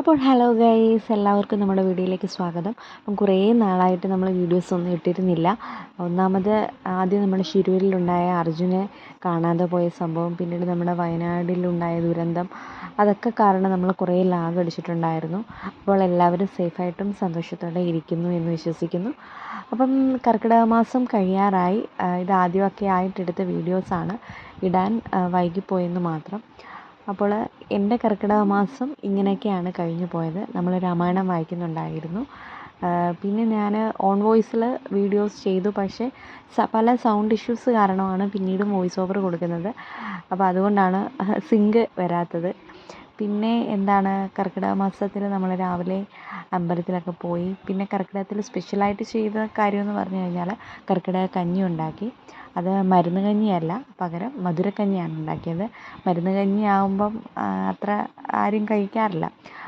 അപ്പോൾ hello guys എല്ലാവർക്കും നമ്മുടെ വീഡിയോയിലേക്ക് സ്വാഗതം. അപ്പം കുറേ നാളായിട്ട് നമ്മൾ വീഡിയോസ് ഒന്നും ഇട്ടിരുന്നില്ല. ഒന്നാമത് ആദ്യം നമ്മുടെ ശിരൂരിലുണ്ടായ അർജുനെ കാണാതെ പോയ സംഭവം പിന്നീട് നമ്മുടെ വയനാടിലുണ്ടായ ദുരന്തം അതൊക്കെ കാരണം നമ്മൾ കുറേ ലാഗ് അടിച്ചിട്ടുണ്ടായിരുന്നു. അപ്പോൾ എല്ലാവരും സേഫായിട്ടും സന്തോഷത്തോടെ ഇരിക്കുന്നു എന്ന് വിശ്വസിക്കുന്നു. അപ്പം കർക്കിടക മാസം കഴിയാറായി. ഇത് ആദ്യമൊക്കെ ആയിട്ടെടുത്ത വീഡിയോസാണ്. ഇടാൻ വൈകിപ്പോയെന്ന് മാത്രം. അപ്പോൾ എന്റെ കർക്കിടക മാസം ഇങ്ങനെയൊക്കെയാണ് കഴിഞ്ഞു പോയത്. നമ്മൾ രാമായണം വായിക്കുന്നുണ്ടായിരുന്നു. പിന്നെ ഞാൻ ഓൺ വോയിസിൽ വീഡിയോസ് ചെയ്തു. പക്ഷേ പല സൗണ്ട് ഇഷ്യൂസ് കാരണമാണ് പിന്നീടും വോയിസ് ഓവർ കൊടുക്കുന്നത്. അപ്പോൾ അതുകൊണ്ടാണ് സിങ്ക് വരാത്തത്. പിന്നെ എന്താണ് കർക്കിടക മാസത്തിൽ നമ്മൾ രാവിലെ അമ്പലത്തിലൊക്കെ പോയി പിന്നെ കർക്കിടകത്തിൽ സ്പെഷ്യലായിട്ട് ചെയ്ത കാര്യം എന്ന് പറഞ്ഞു കഴിഞ്ഞാൽ കർക്കിടക കഞ്ഞി ഉണ്ടാക്കി. അത് മരുന്ന് കഞ്ഞിയല്ല പകരം മധുരക്കഞ്ഞിയാണ് ഉണ്ടാക്കിയത്. മരുന്ന് കഞ്ഞി അത്ര ആരും കഴിക്കാറില്ല.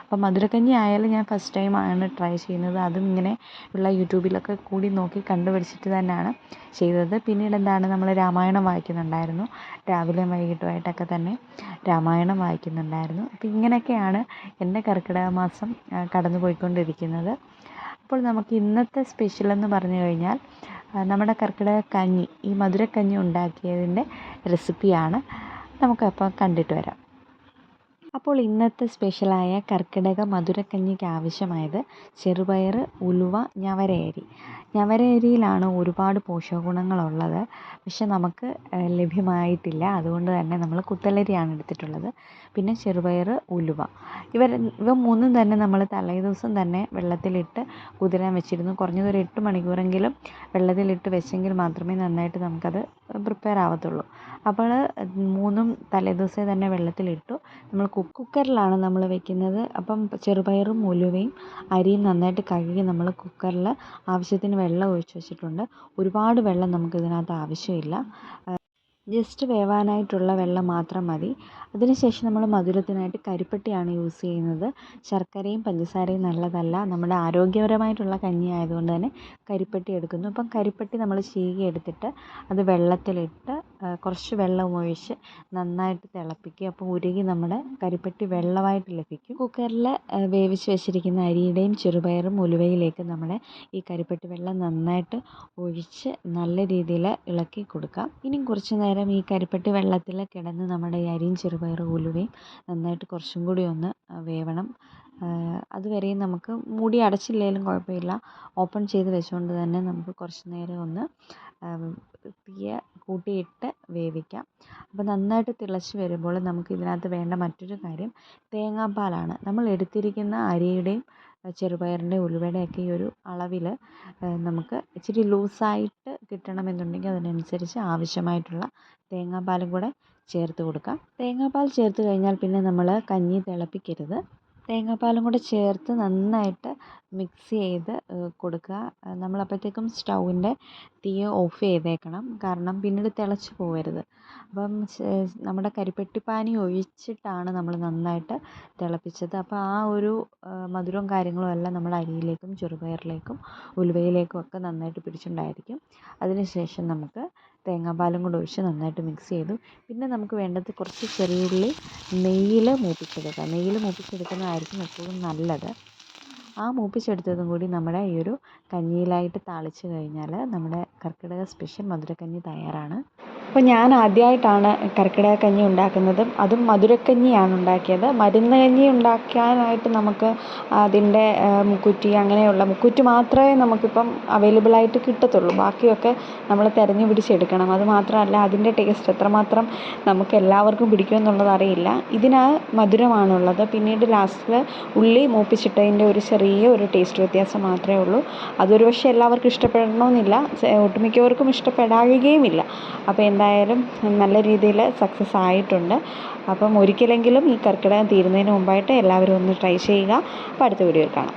അപ്പം മധുരക്കഞ്ഞി ആയാലും ഞാൻ ഫസ്റ്റ് ടൈം ആണ് ട്രൈ ചെയ്യുന്നത്. അതും ഇങ്ങനെ ഉള്ള യൂട്യൂബിലൊക്കെ കൂടി നോക്കി കണ്ടുപിടിച്ചിട്ട് തന്നെയാണ് ചെയ്തത്. പിന്നീട് എന്താണ് നമ്മൾ രാമായണം വായിക്കുന്നുണ്ടായിരുന്നു. രാവിലെയും വൈകിട്ടുമായിട്ടൊക്കെ തന്നെ രാമായണം വായിക്കുന്നുണ്ടായിരുന്നു. അപ്പം ഇങ്ങനെയൊക്കെയാണ് എന്റെ കർക്കിടക മാസം കടന്നു പോയിക്കൊണ്ടിരിക്കുന്നത് അപ്പോൾ നമുക്ക് ഇന്നത്തെ സ്പെഷ്യൽ എന്ന് പറഞ്ഞു കഴിഞ്ഞാൽ നമ്മുടെ കർക്കിടക കഞ്ഞി ഈ മധുരക്കഞ്ഞി ഉണ്ടാക്കിയതിന്റെ റെസിപ്പിയാണ് നമുക്കപ്പോൾ കണ്ടിട്ട് വരാം. അപ്പോൾ ഇന്നത്തെ സ്പെഷ്യലായ കർക്കിടക മധുരക്കഞ്ഞിക്ക് ആവശ്യമായത് ചെറുപയർ ഉലുവ ഞവരയരി. ഞവരയരിയിലാണ് ഒരുപാട് പോഷകഗുണങ്ങളുള്ളത്. പക്ഷെ നമുക്ക് ലഭ്യമായിട്ടില്ല. അതുകൊണ്ട് തന്നെ നമ്മൾ കുത്തലരിയാണ് എടുത്തിട്ടുള്ളത്. പിന്നെ ചെറുപയർ ഉലുവ. ഇവർ ഇവ മൂന്നും തന്നെ നമ്മൾ തലേദിവസം തന്നെ വെള്ളത്തിലിട്ട് കുതിരാൻ വെച്ചിരുന്നു. കുറഞ്ഞതൊരു എട്ട് മണിക്കൂറെങ്കിലും വെള്ളത്തിലിട്ട് വെച്ചെങ്കിൽ മാത്രമേ നന്നായിട്ട് നമുക്കത് പ്രിപ്പയർ ആവത്തുള്ളൂ. അപ്പോൾ മൂന്നും തലേദിവസം തന്നെ വെള്ളത്തിലിട്ടു. നമ്മൾ കുക്ക് കുക്കറിലാണ് നമ്മൾ വെക്കുന്നത്. അപ്പം ചെറുപയറും ഉലുവയും അരിയും നന്നായിട്ട് കഴുകി നമ്മൾ കുക്കറിൽ ആവശ്യത്തിന് വെള്ളം ഒഴിച്ച് വെച്ചിട്ടുണ്ട്. ഒരുപാട് വെള്ളം നമുക്ക് ഇതിനകത്ത് ആവശ്യമില്ല. ജസ്റ്റ് വേവാനായിട്ടുള്ള വെള്ളം മാത്രം മതി. അതിനുശേഷം നമ്മൾ മധുരത്തിനായിട്ട് കരിപ്പട്ടിയാണ് യൂസ് ചെയ്യുന്നത്. ശർക്കരയും പഞ്ചസാരയും നല്ലതല്ല. നമ്മുടെ ആരോഗ്യപരമായിട്ടുള്ള കഞ്ഞി ആയതുകൊണ്ട് തന്നെ കരിപ്പട്ടി എടുക്കുന്നു. അപ്പം കരിപ്പട്ടി നമ്മൾ ചീകി എടുത്തിട്ട് അത് വെള്ളത്തിലിട്ട് കുറച്ച് വെള്ളം ഒഴിച്ച് നന്നായിട്ട് തിളപ്പിക്കുക. അപ്പോൾ ഉരുകി നമ്മുടെ കരിപ്പെട്ടി വെള്ളമായിട്ട് ലഭിക്കും. കുക്കറിൽ വേവിച്ച് വെച്ചിരിക്കുന്ന അരിയുടെയും ചെറുപയറും ഉലുവയിലേക്ക് നമ്മുടെ ഈ കരിപ്പെട്ടി വെള്ളം നന്നായിട്ട് ഒഴിച്ച് നല്ല രീതിയിൽ ഇളക്കി കൊടുക്കാം. ഇനിയും കുറച്ച് നേരം ഈ കരിപ്പെട്ടി വെള്ളത്തിൽ കിടന്ന് നമ്മുടെ ഈ അരിയും ചെറുപയറും ഉലുവയും നന്നായിട്ട് കുറച്ചും കൂടി ഒന്ന് വേവണം. അതുവരെയും നമുക്ക് മൂടി അടച്ചില്ലെങ്കിലും കുഴപ്പമില്ല. ഓപ്പൺ ചെയ്ത് വെച്ചുകൊണ്ട് തന്നെ നമുക്ക് കുറച്ച് നേരം ഒന്ന് തീയ കൂട്ടിയിട്ട് വേവിക്കാം. അപ്പോൾ നന്നായിട്ട് തിളച്ച് വരുമ്പോൾ നമുക്ക് ഇതിനകത്ത് വേണ്ട മറ്റൊരു കാര്യം തേങ്ങാപ്പാലാണ്. നമ്മൾ എടുത്തിരിക്കുന്ന അരിയുടെയും ചെറുപയറിന്റെയും ഉലുവയുടെയൊക്കെ ഈ ഒരു അളവിൽ നമുക്ക് ഇച്ചിരി ലൂസായിട്ട് കിട്ടണമെന്നുണ്ടെങ്കിൽ അതിനനുസരിച്ച് ആവശ്യമായിട്ടുള്ള തേങ്ങാപ്പാലും കൂടെ ചേർത്ത് കൊടുക്കാം. തേങ്ങാപ്പാൽ ചേർത്ത് കഴിഞ്ഞാൽ പിന്നെ നമ്മൾ കഞ്ഞി തിളപ്പിക്കരുത്. തേങ്ങാപ്പാലും കൂടെ ചേർത്ത് നന്നായിട്ട് മിക്സ് ചെയ്ത് കൊടുക്കുക. നമ്മൾ നമ്മളപ്പോഴത്തേക്കും സ്റ്റൗവിന്റെ തീ ഓഫ് ചെയ്തേക്കണം. കാരണം പിന്നീട് തിളച്ച് പോകരുത് അപ്പം നമ്മുടെ കരിപ്പെട്ടിപ്പാനി ഒഴിച്ചിട്ടാണ് നമ്മൾ നന്നായിട്ട് തിളപ്പിച്ചത്. അപ്പോൾ ആ ഒരു മധുരവും കാര്യങ്ങളും എല്ലാം നമ്മുടെ അരിയിലേക്കും ചെറുപയറിലേക്കും ഉലുവയിലേക്കും ഒക്കെ നന്നായിട്ട് പിടിച്ചിട്ടുണ്ടായിരിക്കും അതിനുശേഷം നമുക്ക് തേങ്ങാപ്പാലും കൂടെ ഒഴിച്ച് നന്നായിട്ട് മിക്സ് ചെയ്തു. പിന്നെ നമുക്ക് വേണ്ടത് കുറച്ച് ചെറിയുള്ളി നെയ്യിൽ മൂപ്പിച്ചെടുക്കുക നെയ്യിൽ മൂപ്പിച്ചെടുക്കുന്നതായിരിക്കും എപ്പോഴും നല്ലത്. ആ മൂപ്പിച്ചെടുത്തതും കൂടി നമ്മുടെ ഈ ഒരു കഞ്ഞിയിലായിട്ട് താളിച്ച് കഴിഞ്ഞാൽ നമ്മുടെ കർക്കിടക സ്പെഷ്യൽ മധുരക്കഞ്ഞി തയ്യാറാണ്. അപ്പോൾ ഞാൻ ആദ്യമായിട്ടാണ് കർക്കിടക കഞ്ഞി ഉണ്ടാക്കുന്നതും അതും മധുരക്കഞ്ഞിയാണ് ഉണ്ടാക്കിയത്. മരുന്ന് കഞ്ഞി ഉണ്ടാക്കാനായിട്ട് നമുക്ക് അതിന്റെ മുക്കുറ്റി അങ്ങനെയുള്ള മുക്കുറ്റി മാത്രമേ നമുക്കിപ്പം അവൈലബിൾ ആയിട്ട് കിട്ടത്തുള്ളൂ. ബാക്കിയൊക്കെ നമ്മൾ തിരഞ്ഞു പിടിച്ചെടുക്കണം. അത് മാത്രമല്ല അതിന്റെ ടേസ്റ്റ് എത്രമാത്രം നമുക്ക് എല്ലാവർക്കും പിടിക്കുമെന്നുള്ളത് അറിയില്ല. ഇതിന് മധുരമാണുള്ളത്. പിന്നീട് ലാസ്റ്റിൽ ഉള്ളി മൂപ്പിച്ചിട്ടതിന്റെ ഒരു ചെറിയ ഒരു ടേസ്റ്റ് വ്യത്യാസം മാത്രമേ ഉള്ളൂ. അതൊരു പക്ഷേ എല്ലാവർക്കും ഇഷ്ടപ്പെടണമെന്നില്ല. ഒട്ടുമിക്കവർക്കും ഇഷ്ടപ്പെടാകുകയുമില്ല അപ്പോൾ എന്തായാലും നല്ല രീതിയിൽ സക്സസ് ആയിട്ടുണ്ട്. അപ്പം ഒരിക്കലെങ്കിലും ഈ കർക്കിടകം തീരുന്നതിന് മുമ്പായിട്ട് എല്ലാവരും ഒന്ന് ട്രൈ ചെയ്യുക. അപ്പോൾ അടുത്ത വീഡിയോയിൽ കാണാം.